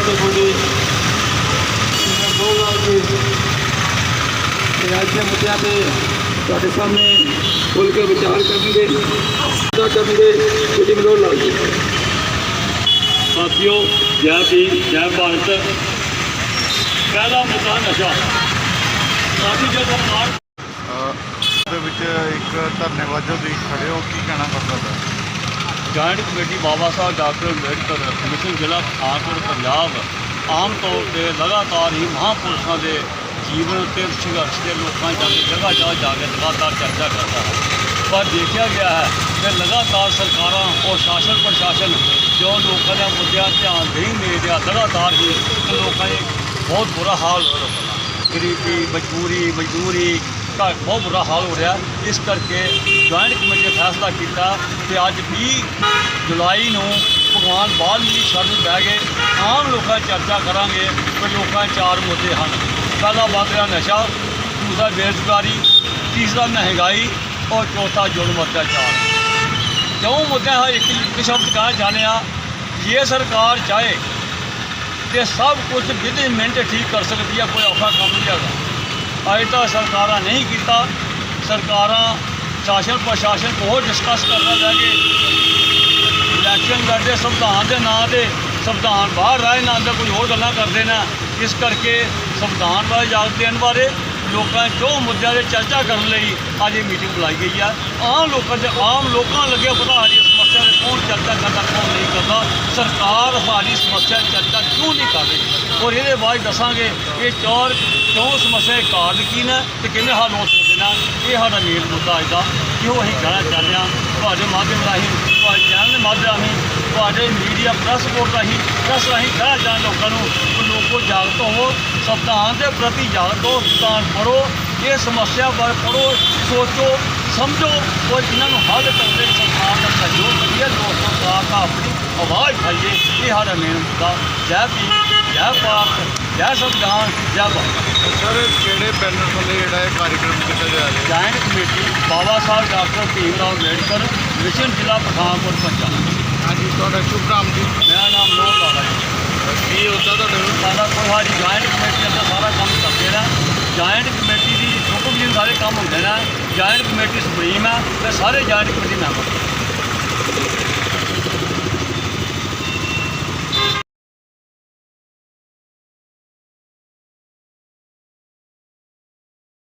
ਸਾਡੇ ਮੁੰਡੇ ਬੋਲਣਾ ਜੀ ਤੇ ਅੱਜ ਦੇ ਮੁੱਦਿਆਂ ਤੇ ਤੁਹਾਡੇ ਸਾਹਮਣੇ ਖੁੱਲ ਕੇ ਵਿਚਾਰ ਕਰਨਗੇ ਦਾ ਕਰਨਗੇ ਜਿਹੜੀ ਮਲੋੜ ਲਾਲ ਜੀ ਸਾਥੀਓ ਜੈ ਵੀ ਜੈ ਭਾਰਤ ਪਹਿਲਾ ਮੁੱਦਾ ਨਸ਼ਾ ਸਾਡੀ ਜਦੋਂ ਮਾਰ ਦੇ ਵਿੱਚ ਇੱਕ ਧੰਨਵਾਦ ਜੀ ਖੜੇ ਹੋ, ਕੀ ਕਹਿਣਾ ਕਰਦਾ ਹੈ joint committee Baba Sahib doctor Ambedkar commission ਜ਼ਿਲ੍ਹਾ ਪਠਾਨਕੋਟ, ਪੰਜਾਬ, ਆਮ ਤੌਰ ਤੇ ਲਗਾਤਾਰ ਹੀ ਮਹਾਂਪੁਰਸ਼ਾਂ ਦੇ ਜੀਵਨ ਤੇ ਸੰਘਰਸ਼ ਦੇ ਲੋਕਾਂ ਜਾ ਜਗ੍ਹਾ ਜਗ੍ਹਾ ਜਾ ਕੇ ਲਗਾਤਾਰ ਚਰਚਾ ਕਰਦਾ ਹੈ। ਪਰ ਦੇਖਿਆ ਗਿਆ ਹੈ ਕਿ ਲਗਾਤਾਰ ਸਰਕਾਰਾਂ ਔਰ ਸ਼ਾਸਨ ਪ੍ਰਸ਼ਾਸਨ ਜੋ ਲੋਕਾਂ ਦੇ ਮੁੱਦਿਆਂ ਧਿਆਨ ਨਹੀਂ ਦੇ ਰਿਹਾ, ਲਗਾਤਾਰ ਹੀ ਲੋਕਾਂ ਦੇ ਬਹੁਤ ਬੁਰਾ ਹਾਲ ਹੋ ਰਿਹਾ ਗਰੀਬੀ, ਮਜਬੂਰੀ, ਮਜ਼ਦੂਰੀ ਦਾ ਬਹੁਤ ਬੁਰਾ ਹਾਲ ਹੋ ਰਿਹਾ। ਇਸ ਕਰਕੇ ਜੁਆਇੰਟ ਕਮੇਟੀ ਨੇ ਫੈਸਲਾ ਕੀਤਾ ਕਿ ਅੱਜ 20 ਜੁਲਾਈ ਨੂੰ ਭਗਵਾਨ ਵਾਲਮੀਕੀ ਸ਼ਰਨ ਬਹਿ ਕੇ ਆਮ ਲੋਕਾਂ ਚਰਚਾ ਕਰਾਂਗੇ ਕਿ ਲੋਕਾਂ ਚਾਰ ਮੁੱਦੇ ਹਨ। ਪਹਿਲਾ ਵੱਧ ਰਿਹਾ ਨਸ਼ਾ, ਦੂਸਰਾ ਬੇਰੁਜ਼ਗਾਰੀ, ਤੀਸਰਾ ਮਹਿੰਗਾਈ ਔਰ ਚੌਥਾ ਜ਼ੁਲਮ ਅਤਿਆਚਾਰ। ਕਿਉਂ ਮੁੱਦੇ ਹੈ ਇੱਕ ਇੱਕ ਸ਼ਬਦ ਕਹਿਣਾ ਚਾਹੁੰਦੇ ਹਾਂ। ਜੇ ਸਰਕਾਰ ਚਾਹੇ ਤੇ ਸਭ ਕੁਝ ਵਿਦ ਮਿੰਟ ਠੀਕ ਕਰ ਸਕਦੀ ਹੈ, ਕੋਈ ਔਖਾ ਕੰਮ ਨਹੀਂ ਹੈਗਾ। ਅੱਜ ਤਾਂ ਸਰਕਾਰਾਂ ਨਹੀਂ ਕੀਤਾ। ਸਰਕਾਰਾਂ ਸ਼ਾਸਨ ਪ੍ਰਸ਼ਾਸਨ ਬਹੁਤ ਡਿਸਕਸ ਕਰਦਾ ਰਹਿ ਗਏ ਇਲੈਕਸ਼ਨ ਲੜਦੇ, ਸੰਵਿਧਾਨ ਦੇ ਨਾਂ ਤੇ ਸੰਵਿਧਾਨ ਬਾਹਰ ਰਾਏ ਨਾਂ ਤੇ ਕੋਈ ਹੋਰ ਗੱਲਾਂ ਕਰਦੇ ਨੇ। ਇਸ ਕਰਕੇ ਸੰਵਿਧਾਨ ਬਾਰੇ ਜਾਗ ਦੇਣ ਬਾਰੇ ਲੋਕਾਂ 'ਚ ਜੋ ਮੁੱਦਿਆਂ 'ਤੇ ਚਰਚਾ ਕਰਨ ਲਈ ਅੱਜ ਇਹ ਮੀਟਿੰਗ ਬੁਲਾਈ ਗਈ ਆ। ਆਮ ਲੋਕਾਂ ਦੇ ਆਮ ਲੋਕਾਂ ਨੂੰ ਲੱਗਿਆ ਪਤਾ ਸਾਡੀ ਕੌਣ ਚਰਚਾ ਕਰਦਾ ਕੌਣ ਨਹੀਂ ਕਰਦਾ? ਸਰਕਾਰ ਸਾਡੀ ਸਮੱਸਿਆ ਚਰਚਾ ਕਿਉਂ ਨਹੀਂ ਕਰ ਰਹੀ? ਔਰ ਇਹਦੇ ਬਾਅਦ ਦੱਸਾਂਗੇ ਇਹ ਚੌਰ ਕਿਉਂ ਸਮੱਸਿਆ ਦੇ ਕਾਰਨ ਕੀ ਨੇ ਤੇ ਕਿਵੇਂ ਹੱਲ ਹੋ ਸਕਦੇ ਨੇ? ਇਹ ਸਾਡਾ ਮੇਨ ਮੁੱਦਾ ਅੱਜ ਦਾ ਕਿਉਂ ਅਸੀਂ ਕਹਿਣਾ ਚਾਹੁੰਦੇ ਹਾਂ। ਤੁਹਾਡੇ ਮਾਧਿਅਮ ਰਾਹੀਂ, ਤੁਹਾਡੇ ਚੈਨਲ ਦੇ ਮਾਧਿਅਮ ਰਾਹੀਂ, ਤੁਹਾਡੇ ਮੀਡੀਆ ਪ੍ਰੈਸ ਰਿਪੋਰਟ ਰਾਹੀਂ, ਪ੍ਰੈਸ ਰਾਹੀਂ ਕਹਿਣਾ ਚਾਹੁੰਦੇ ਲੋਕਾਂ ਨੂੰ ਕਿ ਲੋਕੋ ਜਾਗਰੂਕ ਹੋ ਸੰਵਿਧਾਨ ਦੇ ਪ੍ਰਤੀ ਜਾਗਰੂਕ ਹੋ ਸੰਵਿਧਾਨ ਪੜ੍ਹੋ ਇਹ ਸਮੱਸਿਆ ਬਾਰੇ ਪੜ੍ਹੋ ਸੋਚੋ ਸਮਝੋ ਔਰ ਇਹਨਾਂ ਨੂੰ ਹੱਲ ਕਰਨ ਲਈ ਸਰਕਾਰ ਦਾ ਸਹਿਯੋਗ ਕਰੀਏ ਲੋਕ ਸਰਕਾਰ ਦਾ ਆਪਣੀ ਆਵਾਜ਼ ਉਠਾਈਏ। ਇਹ ਸਾਡਾ ਮੇਨ ਮੁੱਦਾ। ਜੈ ਭੀਮ ਜੈ ਭਾਰਤ ਜੈ ਸੰਵਿਧਾਨ ਜੈ ਭਾਰਤ। ਸਰ ਕਿਹੜੇ ਬੈਨਰ ਥੱਲੇ ਜਿਹੜਾ ਇਹ ਕਾਰਜਕ੍ਰਮ ਕੀਤਾ ਜਾ ਰਿਹਾ? Joint committee Baba Sahib doctor Bhim Rao Ambedkar mission ਜ਼ਿਲ੍ਹਾ ਪਠਾਨਕੋਟ ਪੰਜਾਬ। ਹਾਂਜੀ ਤੁਹਾਡਾ ਸ਼ੁਭ ਨਾਮ ਜੀ। ਮੇਰਾ ਨਾਮ ਲੋਕ ਲਾਲਾ ਜੀ। ਕੀ ਹੁੰਦਾ ਤੁਹਾਡੇ ਸਾਡਾ ਕੋਈ ਜੁਆਇੰਟ ਕਮੇਟੀ ਦਾ ਸਾਰਾ ਕੰਮ ਕਰਦੇ ਨੇ ਜੁਆਇੰਟ ਕਮੇਟੀ ਦੀ ਹੁਕਮ ਜੀ ਸਾਰੇ ਕੰਮ ਹੁੰਦੇ ਨੇ ਜੁਆਇੰਟ ਕਮੇਟੀ ਸੁਪਰੀਮ ਹੈ ਤੇ ਸਾਰੇ ਜਾਇੰਟ ਕਮੇਟੀ ਮੈਂਬਰ।